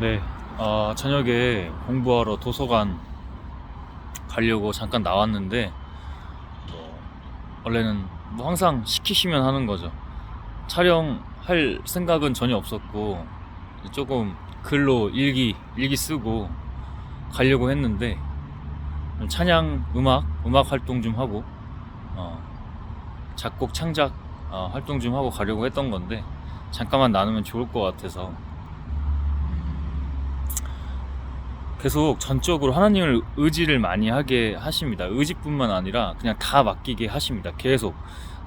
네, 어, 저녁에 공부하러 도서관 가려고 잠깐 나왔는데, 뭐, 원래는 뭐 항상 시키시면 하는 거죠. 촬영할 생각은 전혀 없었고, 조금 글로 일기, 일기 쓰고 가려고 했는데, 찬양, 음악, 음악 활동 좀 하고, 어, 작곡, 창작 어, 활동 좀 하고 가려고 했던 건데, 잠깐만 나누면 좋을 것 같아서, 계속 전적으로 하나님을 의지를 많이 하게 하십니다. 의지뿐만 아니라 그냥 다 맡기게 하십니다. 계속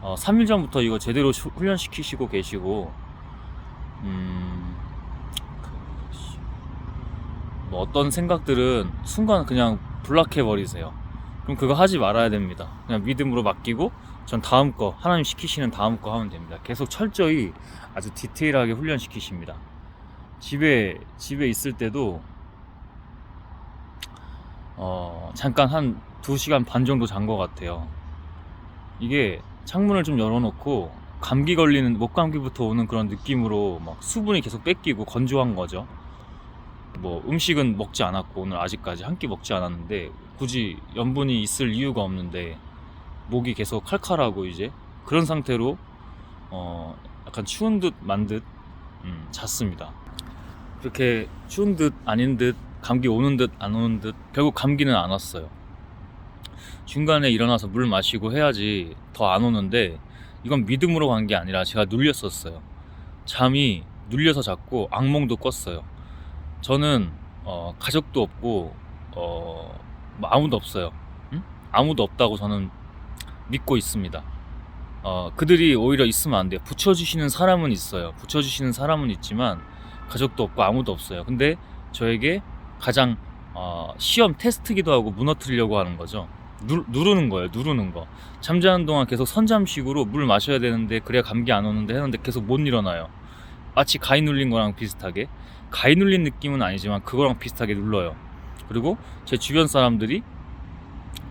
어, 3일 전부터 이거 제대로 슈- 훈련시키시고 계시고 음, 그, 씨, 뭐 어떤 생각들은 순간 그냥 블락해 버리세요. 그럼 그거 하지 말아야 됩니다. 그냥 믿음으로 맡기고 전 다음 거 하나님 시키시는 다음 거 하면 됩니다. 계속 철저히 아주 디테일하게 훈련시키십니다. 집에 집에 있을 때도 어, 잠깐 한 2시간 반 정도 잔 것 같아요. 이게 창문을 좀 열어놓고 감기 걸리는 목감기부터 오는 그런 느낌으로 막 수분이 계속 뺏기고 건조한 거죠. 뭐 음식은 먹지 않았고 오늘 아직까지 한 끼 먹지 않았는데 굳이 염분이 있을 이유가 없는데 목이 계속 칼칼하고 이제 그런 상태로 어 약간 추운 듯 만듯 음, 잤습니다. 그렇게 추운 듯 아닌 듯 감기 오는 듯 안 오는 듯 결국 감기는 안 왔어요. 중간에 일어나서 물 마시고 해야지 더 안 오는데 이건 믿음으로 간 게 아니라 제가 눌렸었어요. 잠이 눌려서 잤고 악몽도 꿨어요. 저는 어, 가족도 없고 어, 뭐 아무도 없어요. 응? 아무도 없다고 저는 믿고 있습니다. 어, 그들이 오히려 있으면 안 돼요. 붙여주시는 사람은 있어요. 붙여주시는 사람은 있지만 가족도 없고 아무도 없어요. 근데 저에게 가장 어, 시험 테스트기도 하고 무너뜨리려고 하는 거죠. 누, 누르는 거예요. 누르는 거. 잠자는 동안 계속 선잠식으로 물 마셔야 되는데 그래야 감기 안 오는데 했는데 계속 못 일어나요. 마치 가위 눌린 거랑 비슷하게 가위 눌린 느낌은 아니지만 그거랑 비슷하게 눌러요. 그리고 제 주변 사람들이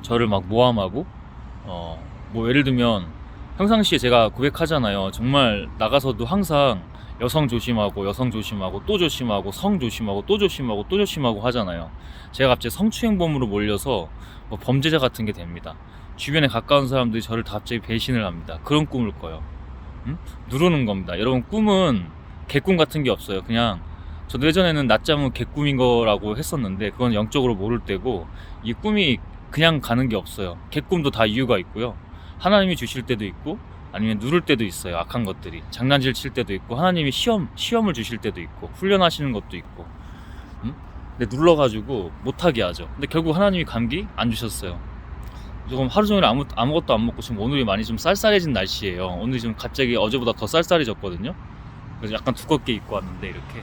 저를 막 모함하고 어, 뭐 예를 들면 평상시에 제가 고백하잖아요. 정말 나가서도 항상 여성 조심하고 여성 조심하고 또 조심하고 성 조심하고 또 조심하고 또 조심하고 하잖아요. 제가 갑자기 성추행범으로 몰려서 뭐 범죄자 같은 게 됩니다. 주변에 가까운 사람들이 저를 다 갑자기 배신을 합니다. 그런 꿈을 꿔요. 음? 누르는 겁니다. 여러분 꿈은 개꿈 같은 게 없어요. 그냥 저도 예전에는 낮잠은 개꿈인 거라고 했었는데 그건 영적으로 모를 때고 이 꿈이 그냥 가는 게 없어요. 개꿈도 다 이유가 있고요. 하나님이 주실 때도 있고 아니면 누를 때도 있어요. 악한 것들이 장난질 칠 때도 있고 하나님이 시험 시험을 주실 때도 있고 훈련하시는 것도 있고. 음? 근데 눌러가지고 못하게 하죠. 근데 결국 하나님이 감기 안 주셨어요. 조금 하루 종일 아무 아무것도 안 먹고 지금 오늘이 많이 좀 쌀쌀해진 날씨예요. 오늘 지금 갑자기 어제보다 더 쌀쌀해졌거든요. 그래서 약간 두껍게 입고 왔는데 이렇게.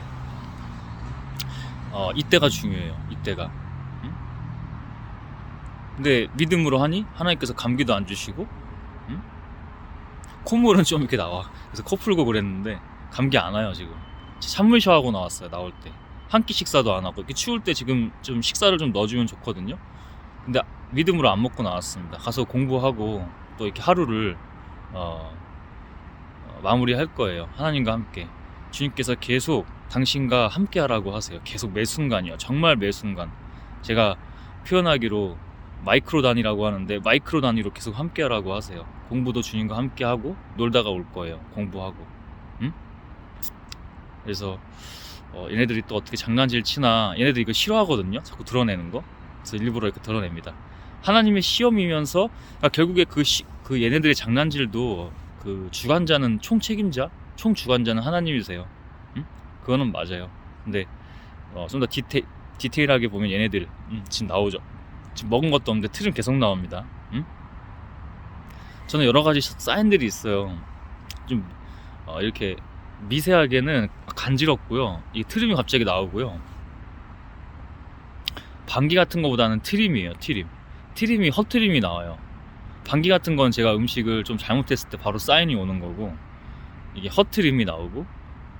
어 이때가 중요해요. 이때가. 음? 근데 믿음으로 하니 하나님께서 감기도 안 주시고 음? 콧물은 좀 이렇게 나와. 그래서 코 풀고 그랬는데 감기 안 와요 지금. 찬물 샤워하고 나왔어요 나올 때. 한 끼 식사도 안 하고 이렇게 추울 때 지금 좀 식사를 좀 넣어주면 좋거든요. 근데 믿음으로 안 먹고 나왔습니다. 가서 공부하고 또 이렇게 하루를 어, 어, 마무리할 거예요. 하나님과 함께. 주님께서 계속 당신과 함께 하라고 하세요. 계속 매 순간이요. 정말 매 순간. 제가 표현하기로 마이크로 단위라고 하는데 마이크로 단위로 계속 함께 하라고 하세요. 공부도 주님과 함께 하고 놀다가 올 거예요. 공부하고. 응? 그래서 어, 얘네들이 또 어떻게 장난질 치나 얘네들이 이거 싫어하거든요. 자꾸 드러내는 거. 그래서 일부러 이렇게 드러냅니다. 하나님의 시험이면서 그러니까 결국에 그, 시, 그 얘네들의 장난질도 그 주관자는 총 책임자, 총 주관자는 하나님이세요. 응? 그거는 맞아요. 근데 어, 좀 더 디테, 디테일하게 보면 얘네들 음, 지금 나오죠. 지금 먹은 것도 없는데 틀은 계속 나옵니다. 응? 저는 여러 가지 사인들이 있어요. 좀 어, 이렇게 미세하게는 간지럽고요. 이 트림이 갑자기 나오고요. 방귀 같은 거보다는 트림이에요. 트림. 트림이 헛트림이 나와요. 방귀 같은 건 제가 음식을 좀 잘못했을 때 바로 사인이 오는 거고 이게 헛트림이 나오고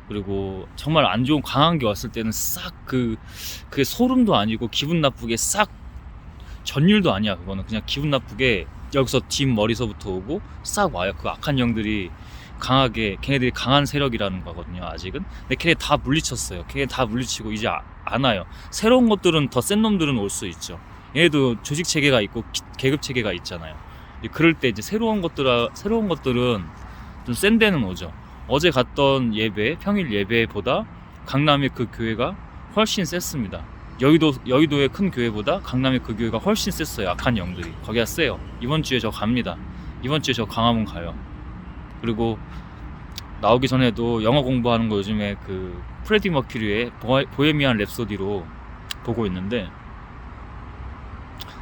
그리고 정말 안 좋은 강한 게 왔을 때는 싹 그 그게 소름도 아니고 기분 나쁘게 싹 전율도 아니야 그거는. 그냥 기분 나쁘게 여기서 뒷 머리서부터 오고 싹 와요. 그 악한 영들이 강하게 걔네들이 강한 세력이라는 거거든요 아직은. 근데 걔네 다 물리쳤어요. 걔네 다 물리치고 이제 아- 안 와요. 새로운 것들은 더 센 놈들은 올 수 있죠. 얘네도 조직 체계가 있고 기- 계급 체계가 있잖아요. 그럴 때 이제 새로운 것들 새로운 것들은 좀 센 데는 오죠. 어제 갔던 예배 평일 예배보다 강남의 그 교회가 훨씬 셌습니다 여의도 여의도의 큰 교회보다 강남의 그 교회가 훨씬 셌어요. 악한 영들이. 거기가 세요. 이번 주에 저 갑니다. 이번 주에 저 강화문 가요. 그리고 나오기 전에도 영어 공부하는 거 요즘에 그 프레디 머큐리의 보헤미안 랩소디로 보고 있는데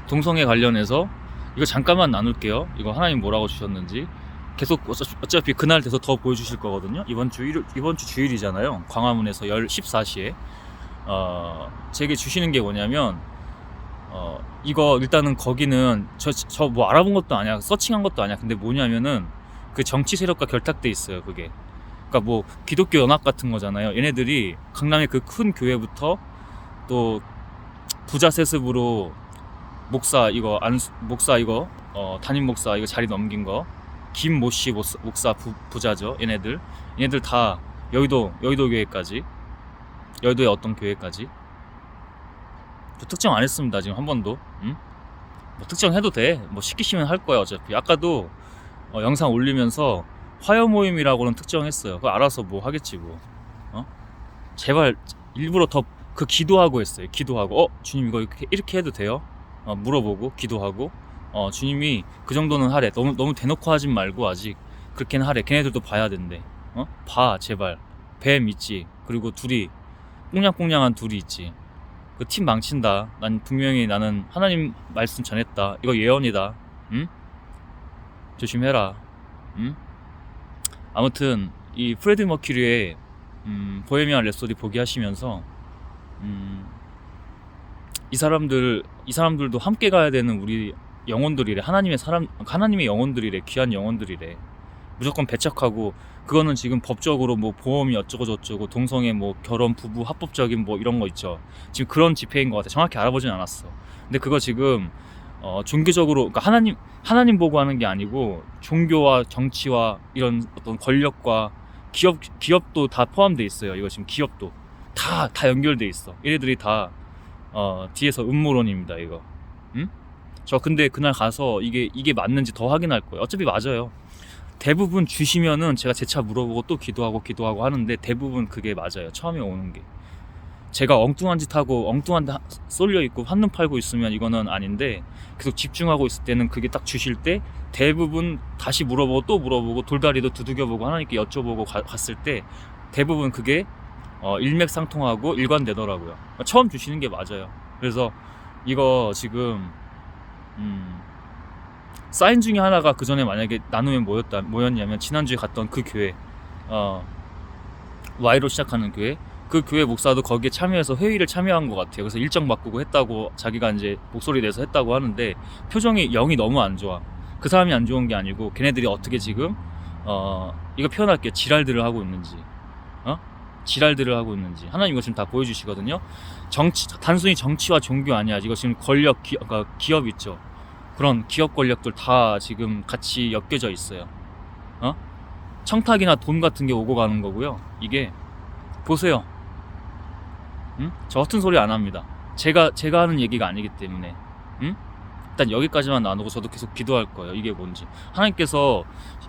동성애 관련해서 이거 잠깐만 나눌게요. 이거 하나님 뭐라고 주셨는지. 계속 어차피, 그날 돼서 더 보여주실 거거든요. 이번 주 일, 이번 주 주일이잖아요. 광화문에서 10, 14시에 어, 제게 주시는 게 뭐냐면 어, 이거 일단은 거기는 저 저 뭐 알아본 것도 아니야. 서칭한 것도 아니야. 근데 뭐냐면은 그 정치 세력과 결탁돼 있어요. 그게. 그러니까 뭐 기독교 연합 같은 거잖아요. 얘네들이 강남의 그 큰 교회부터 또 부자 세습으로 목사 이거 안 목사 이거 어, 담임 목사 이거 자리 넘긴 거 김모씨 목사 부, 부자죠. 얘네들 얘네들 다 여의도 여의도 교회까지 여의도의 어떤 교회까지 저 특정 안 했습니다 지금 한 번도. 응? 뭐 특정해도 돼. 뭐 시키시면 할 거야 어차피. 아까도 어, 영상 올리면서 화요 모임이라고는 특정했어요. 그거 알아서 뭐 하겠지 뭐. 어? 제발 일부러 더 그 기도하고 했어요. 기도하고 어 주님 이거 이렇게, 이렇게 해도 돼요? 어, 물어보고 기도하고 어 주님이 그 정도는 하래. 너무 너무 대놓고 하진 말고 아직 그렇게는 하래. 걔네들도 봐야 된대. 어? 봐 제발. 뱀 있지. 그리고 둘이 꽁냥꽁냥한 둘이 있지. 그 팀 망친다. 난 분명히 나는 하나님 말씀 전했다. 이거 예언이다. 응? 조심해라. 응? 아무튼 이 프레드 머큐리의 음, 보헤미안 랩소디 보기 하시면서 음, 이 사람들 이 사람들도 함께 가야 되는 우리 영혼들이래. 하나님의 사람 하나님의 영혼들이래. 귀한 영혼들이래. 무조건 배척하고 그거는 지금 법적으로 뭐 보험이 어쩌고 저쩌고 동성애 뭐 결혼 부부 합법적인 뭐 이런 거 있죠. 지금 그런 집회인 것 같아. 정확히 알아보진 않았어. 근데 그거 지금 어, 종교적으로 그러니까 하나님 하나님 보고 하는 게 아니고 종교와 정치와 이런 어떤 권력과 기업 기업도 다 포함돼 있어요. 이거 지금 기업도 다다 연결돼 있어. 얘네들이 다 어, 뒤에서 음모론입니다. 이거. 응? 저 근데 그날 가서 이게 이게 맞는지 더 확인할 거예요. 어차피 맞아요. 대부분 주시면은 제가 재차 물어보고 또 기도하고 기도하고 하는데 대부분 그게 맞아요. 처음에 오는 게. 제가 엉뚱한 짓 하고 엉뚱한 데 하- 쏠려 있고 한눈 팔고 있으면 이거는 아닌데 계속 집중하고 있을 때는 그게 딱 주실 때 대부분 다시 물어보고 또 물어보고 돌다리도 두들겨보고 하나님께 여쭤보고 가- 갔을 때 대부분 그게 어, 일맥상통하고 일관되더라고요. 처음 주시는 게 맞아요. 그래서 이거 지금 음, 사인 중에 하나가 그 전에 만약에 나누면 뭐였다 뭐였냐면 지난주에 갔던 그 교회 어, Y로 시작하는 교회 그 교회 목사도 거기에 참여해서 회의를 참여한 것 같아요. 그래서 일정 바꾸고 했다고 자기가 이제 목소리 내서 했다고 하는데 표정이 영이 너무 안 좋아. 그 사람이 안 좋은 게 아니고 걔네들이 어떻게 지금 어 이거 표현할게요. 지랄들을 하고 있는지 어 지랄들을 하고 있는지 하나님 이거 지금 다 보여주시거든요. 정치 단순히 정치와 종교 아니야. 이거 지금 권력 기, 그러니까 기업 있죠. 그런 기업 권력들 다 지금 같이 엮여져 있어요. 어 청탁이나 돈 같은 게 오고 가는 거고요. 이게 보세요. 응? 저 같은 소리 안 합니다. 제가 제가 하는 얘기가 아니기 때문에. 응? 일단 여기까지만 나누고 저도 계속 기도할 거예요. 이게 뭔지. 하나님께서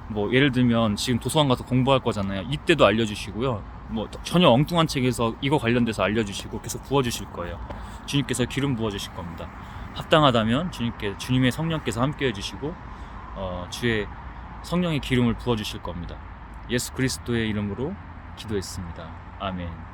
뭐 예를 들면 지금 도서관 가서 공부할 거잖아요. 이때도 알려주시고요. 뭐 전혀 엉뚱한 책에서 이거 관련돼서 알려주시고 계속 부어주실 거예요. 주님께서 기름 부어주실 겁니다. 합당하다면 주님께 주님의 성령께서 함께 해 주시고 어, 주의 성령의 기름을 부어 주실 겁니다. 예수 그리스도의 이름으로 기도했습니다. 아멘.